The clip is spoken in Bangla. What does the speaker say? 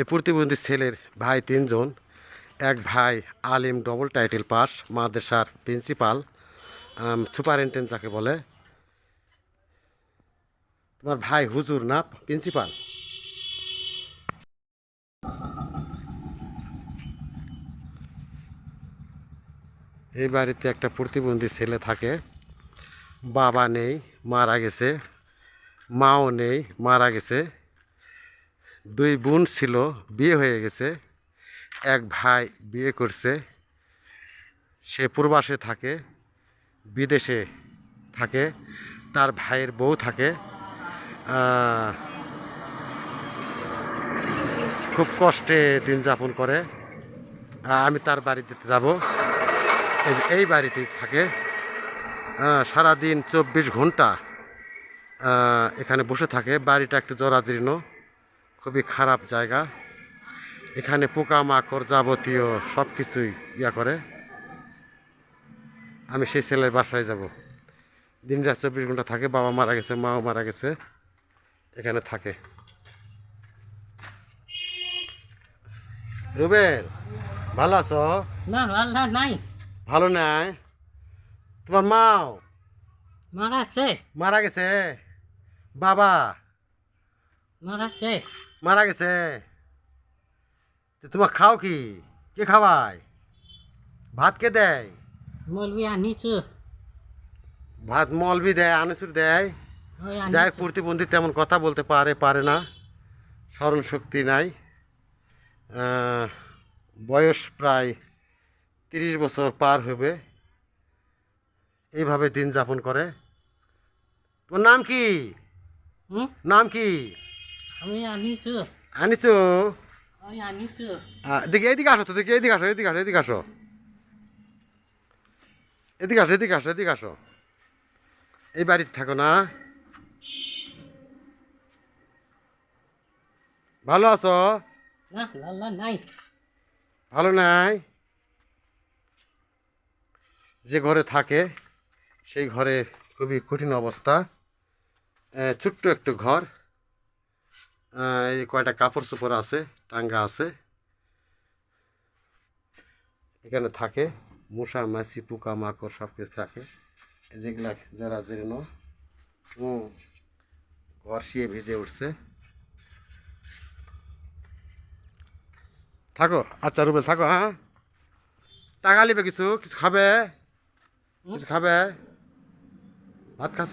এই প্রতিবন্ধী ছেলের ভাই তিনজন, এক ভাই আলিম ডবল টাইটেল পাস মাদ্রাসার প্রিন্সিপাল সুপারিনটেন্ডেন্ট যাকে বলে। তোমার ভাই হুজুর না প্রিন্সিপাল এই বাড়িতে একটা প্রতিবন্ধী ছেলে থাকে, বাবা নেই, মারা গেছে, মাও নেই, মারা গেছে। দুই বোন ছিল, বিয়ে হয়ে গেছে। এক ভাই বিয়ে করছে। সে প্রবাসে থাকে, বিদেশে থাকে। তার ভাইয়ের বউ থাকে। খুব কষ্টে দিন যাপন করে। আমি তার বাড়িতে যাব। এই বাড়িতেই থাকে। সারাদিন চব্বিশ ঘণ্টা এখানে বসে থাকে। বাড়িটা একটু জরাজীর্ণ। খুবই খারাপ জায়গা। এখানে পোকামাকড় যাবতীয় সব কিছুই ইয়া করে। আমি সেই ছেলের বাসায় যাব। দিন রাত চব্বিশ ঘণ্টা থাকে বাবা মারা গেছে মাও মারা গেছে এখানে থাকে। রুবেল ভালো আছো? না নাই। ভালো নাই? তোমার মাও? মারাছে মারা গেছে? বাবা? মারাছে মারা গেছে। তো তোমার খাও কি? কে খাওয়ায়? ভাত কে দেয়? মলবি আনিছু? ভাত মলবি দেয় আনুসুর দেয়। যাই প্রতিবন্ধী তেমন কথা বলতে পারে পারে না। স্মরণ শক্তি নাই। বয়স প্রায় তিরিশ বছর পার হবে। এইভাবে দিন যাপন করে। তোর নাম কি? নাম কি? আমি আনিছু। আনিছো? আনিছু। দেখি এদিকে আসো তো দেখি এদিকে আসো এদিকে আসো এদিকে আসো। এদিকে আসো এদিকে আসো এদিকে আসো। এই বাড়িতে থাকো না। ভালো আছো? নাই। ভালো নাই? যে ঘরে থাকে সেই ঘরে খুবই কঠিন অবস্থা। ছোট্ট একটু ঘর। এই কয়টা কাপড় চোপড় আছে টাঙ্গা আছে। এখানে থাকে মশা মাছি পোকা মাকড় সব কিছু থাকে। এই যেগুলা যারা জীর্ণ হুম ঘর শিয়ে ভিজে উঠছে। থাকো আচ্ছা রুবেল থাকো হ্যাঁ। টাকা নিবে কিছু? কিছু খাবে? কিছু খাবে? ভাত খাস